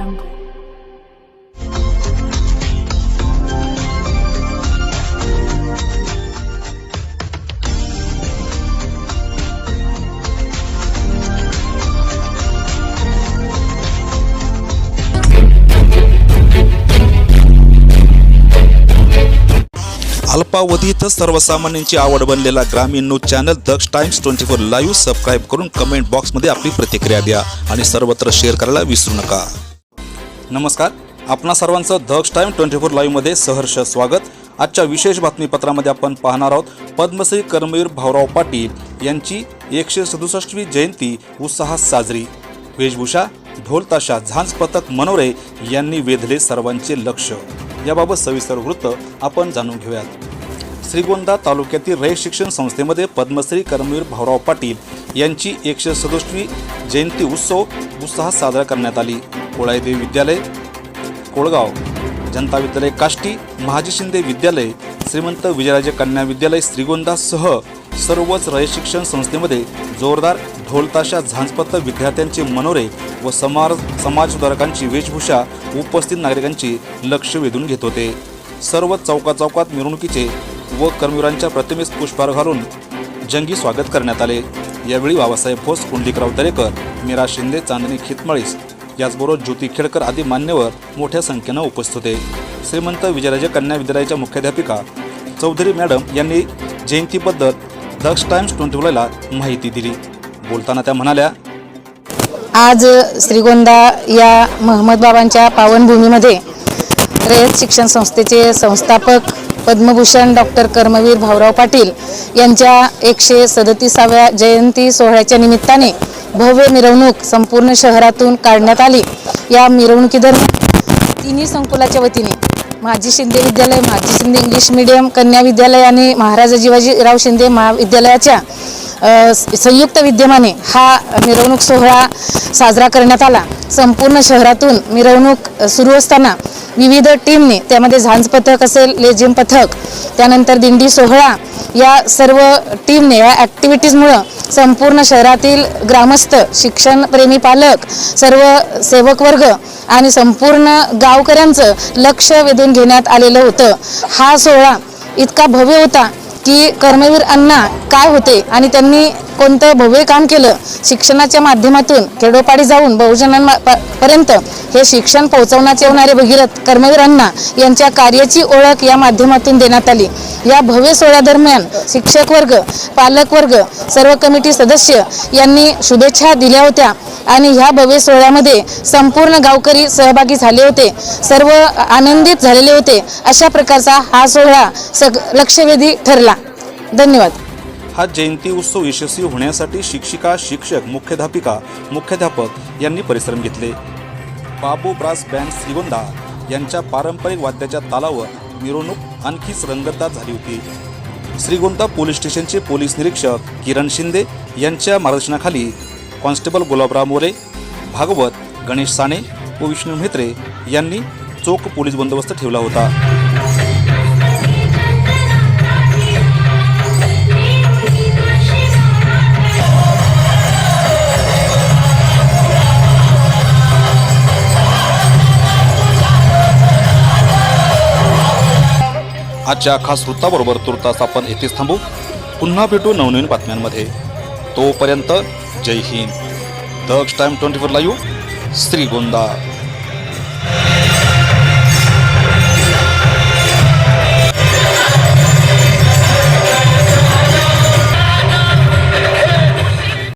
Jungle. अल्पावधीतच सर्वसामान्यांची आवड बनलेला ग्रामीण news channel Daksh times twenty four live subscribe करून कमेंट बॉक्समध्ये आपली प्रतिक्रिया द्या आणि सर्वत्र शेअर करायला विसरू नका नमस्कार. आपणा सर्वांचं दक्ष टाईम ट्वेंटी फोर लाईव्हमध्ये सहर्ष स्वागत. आजच्या विशेष बातमीपत्रामध्ये आपण पाहणार आहोत पद्मश्री कर्मवीर भाऊराव पाटील यांची एकशे सदुसष्टवी जयंती उत्साहात साजरी. वेशभूषा ढोलताशा झांज पथक मनोरे यांनी वेधले सर्वांचे लक्ष. याबाबत सविस्तर वृत्त आपण जाणून घेऊयात. श्रीगोंदा तालुक्यातील रय शिक्षण संस्थेमध्ये पद्मश्री कर्मवीर भाऊराव पाटील यांची एकशे सदुसष्टवी जयंती उत्सव उत्साहात साजरा करण्यात आली. कोळाईदेवी विद्यालय कोळगाव. जनता विद्यालय काष्टी महाजी शिंदे विद्यालय श्रीमंत विजयराजे कन्या विद्यालय श्रीगोंदासह सर्वच रय शिक्षण संस्थेमध्ये जोरदार ढोलताशा झांजपत्त विद्यार्थ्यांचे मनोरे व समार समाजसुधारकांची वेशभूषा उपस्थित नागरिकांची लक्ष वेधून घेत होते. सर्व चौकाचौकात मिरवणुकीचे व कर्मवीरांच्या प्रतिमेस पुष्पहार घालून जंगी स्वागत करण्यात आले. यावेळी बाबासाहेब भोस कुंडलिकराव दरेकर मीरा शिंदे चांदणी खितमळीस याचबरोबर ज्योती खेडकर आदी मान्यवर मोठ्या संख्येनं उपस्थित होते. श्रीमंत विजयराजे कन्या विद्यालयाच्या मुख्याध्यापिका चौधरी मॅडम यांनी जयंतीबद्दल दक्ष टाइम्स ट्वेंटी ला माहिती दिली. बोलताना त्या म्हणाल्या आज श्रीगोंदा या महम्मद बाबांच्या पावनभूमीमध्ये रयत शिक्षण संस्थेचे संस्थापक पद्मभूषण डॉक्टर कर्मवीर भाऊराव पाटील यांच्या एकशे सदतीसाव्या जयंती सोहळ्याच्या निमित्ताने भव्य मिरवणूक संपूर्ण शहरातून काढण्यात आली. या मिरवणुकीदरम्यान तिन्ही संकुलाच्या वतीने माजी शिंदे विद्यालय माजी शिंदे इंग्लिश मिडियम कन्या विद्यालय आणि महाराजा जिवाजीराव शिंदे महाविद्यालयाच्या संयुक्त विद्यमाने हा मिरवणूक सोहळा साजरा करण्यात आला. संपूर्ण शहरातून मिरवणूक सुरू असताना विविध टीमने त्यामध्ये झांज पथक असेल लेझिम पथक त्यानंतर दिंडी सोहळा या सर्व टीमने या ॲक्टिव्हिटीजमुळं संपूर्ण शहरातील ग्रामस्थ शिक्षणप्रेमी पालक सर्व सेवक वर्ग आणि संपूर्ण गावकऱ्यांचं लक्ष वेधून घेण्यात आलेलं होतं. हा सोहळा इतका भव्य होता की कर्मवीर अण्णा काय होते आणि त्यांनी कोणतं भव्य काम केलं? शिक्षणाच्या माध्यमातून खेडोपाडी जाऊन बहुजनांपर्यंत हे शिक्षण पोहोचवण्यात येणारे भगीरथ कर्मवीर अण्णा यांच्या कार्याची ओळख या माध्यमातून देण्यात आली. या भव्य सोहळ्यादरम्यान शिक्षक वर्ग पालक वर्ग सर्व कमिटी सदस्य यांनी शुभेच्छा दिल्या होत्या आणि ह्या भव्य सोहळ्यामध्ये संपूर्ण गावकरी सहभागी झाले होते. सर्व आनंदित झालेले होते. अशा प्रकारचा हा सोहळा सग लक्षवेधी ठरला. धन्यवाद. हा जयंती उत्सव यशस्वी होण्यासाठी शिक्षिका शिक्षक मुख्याध्यापिका मुख्याध्यापक यांनी परिश्रम घेतले. बाबू ब्रास बँड श्रीगोंदा यांच्या पारंपरिक वाद्याच्या तालावर मिरवणूक आणखीच रंगतदार झाली होती. श्रीगोंदा पोलीस स्टेशनचे पोलीस निरीक्षक किरण शिंदे यांच्या मार्गदर्शनाखाली कॉन्स्टेबल गुलाबराव मोरे भागवत गणेश साने व विष्णू म्हेत्रे यांनी चोख पोलीस बंदोबस्त ठेवला होता. आजच्या खास वृत्ताबरोबर तुर्तास आपण येथेच थांबू. पुन्हा भेटू नवनवीन बातम्यांमध्ये. तोपर्यंत Jai Hind. Daksh time twenty four live Shrigonda.